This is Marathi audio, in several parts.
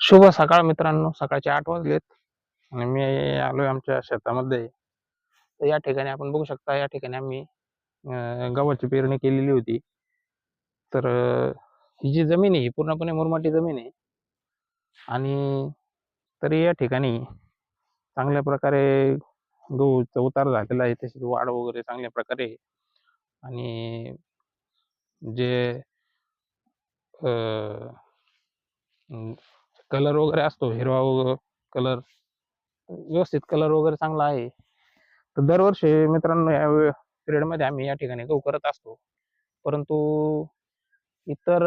शुभ सकाळ मित्रांनो. सकाळचे आठ वाजलेत आणि मी आलोय आमच्या शेतामध्ये. तर या ठिकाणी आपण बघू शकता या ठिकाणी आम्ही गव्हाची पेरणी केलेली होती. तर ही जी जमीन आहे ही पूर्णपणे मुरमाटी जमीन आहे. आणि तरी या ठिकाणी चांगल्या प्रकारे गहूचा उतार झालेला आहे. तशीच वाढ वगैरे चांगल्या प्रकारे आहे. आणि जे कलर वगैरे असतो हिरवा वगैरे कलर व्यवस्थित कलर वगैरे चांगला आहे. तर दरवर्षी मित्रांनो या पिरियडमध्ये आम्ही या ठिकाणी गहू करत असतो. परंतु इतर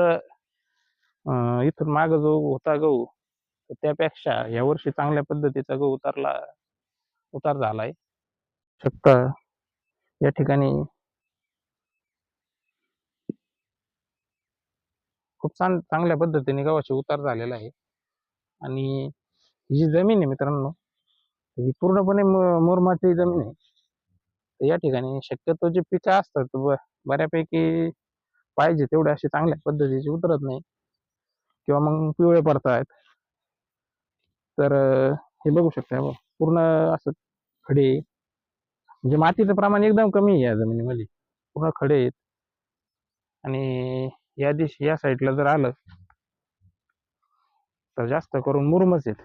इथून माग जो होता गहू त्यापेक्षा त्यापेक्षा यावर्षी चांगल्या पद्धतीचा गहू उतारला उतार झालाय. शकता या ठिकाणी खूप चांग चांगल्या पद्धतीने गव्हाचे उतार झालेला आहे. आणि ही जी जमीन आहे मित्रांनो ही पूर्णपणे मु- मुरमाची जमीन आहे. तर या ठिकाणी शक्यतो जे पिकं असतात बऱ्यापैकी पाहिजे तेवढे असे चांगल्या पद्धतीचे उतरत नाही. किंवा मग पिवळे पडतायत तर हे बघू शकता हो, पूर्ण असं खडे म्हणजे मातीचं प्रमाण एकदम कमी आहे या जमिनीमध्ये. पूर्ण खडे आहेत. आणि या दिवशी या साईडला जर आलं तर जास्त करून मुरुमच आहेत.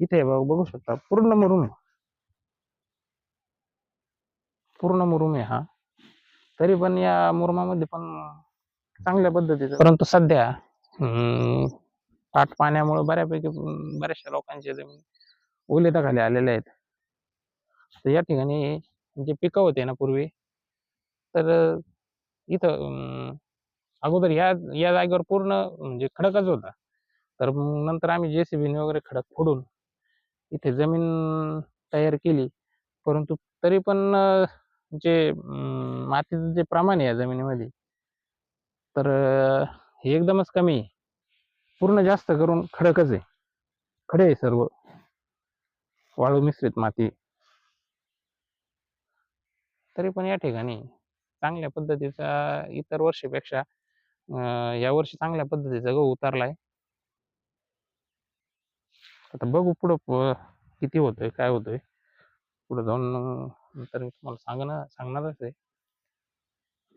इथे बघू शकता पूर्ण मुरुम. पूर्ण मुरुम आहे हा. तरी पण या मुरुमामध्ये पण चांगल्या पद्धतीचं परंतु सध्या हम्म, पाट पाण्यामुळे बऱ्यापैकी बऱ्याचशा लोकांचे जमीन ओलेताखाली आलेले आहेत. तर या ठिकाणी जे पिकं होते ना पूर्वी तर इथं अगोदर या या जागेवर पूर्ण म्हणजे खडकच होता. तर मग नंतर आम्ही जेसीबीने वगैरे खडक फोडून इथे जमीन तयार केली. परंतु तरी पण जे मातीचं जे प्रमाण आहे जमिनीमध्ये तर हे एकदमच कमी आहे. पूर्ण जास्त करून खडकच आहे. खडे आहे सर्व. वाळू मिश्रित माती. तरी पण या ठिकाणी चांगल्या पद्धतीचा इतर वर्षीपेक्षा या वर्षी चांगल्या पद्धतीचा गहू उतरलाय. आता बघू पुढं किती होतोय काय होतोय. पुढे जाऊन नंतर मी तुम्हाला सांगणार सांगणारच आहे.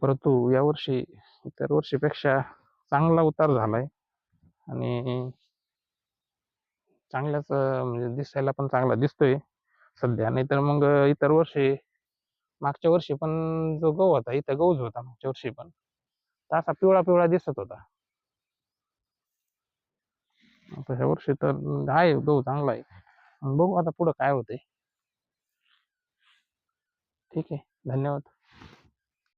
परंतु यावर्षी इतर वर्षीपेक्षा चांगला उतार झालाय. आणि चांगल्याच म्हणजे दिसायला पण चांगला दिसतोय. सध्या नाहीतर मग इतर वर्षी मागच्या वर्षी पण जो गहू होता इथं गहूच होता मागच्या वर्षी पण. तर असा पिवळा पिवळा दिसत होता. आता ह्या वर्षी तर आहे गहू चांगला आहे. बघू आता पुढं काय होतंय. ठीक आहे धन्यवाद.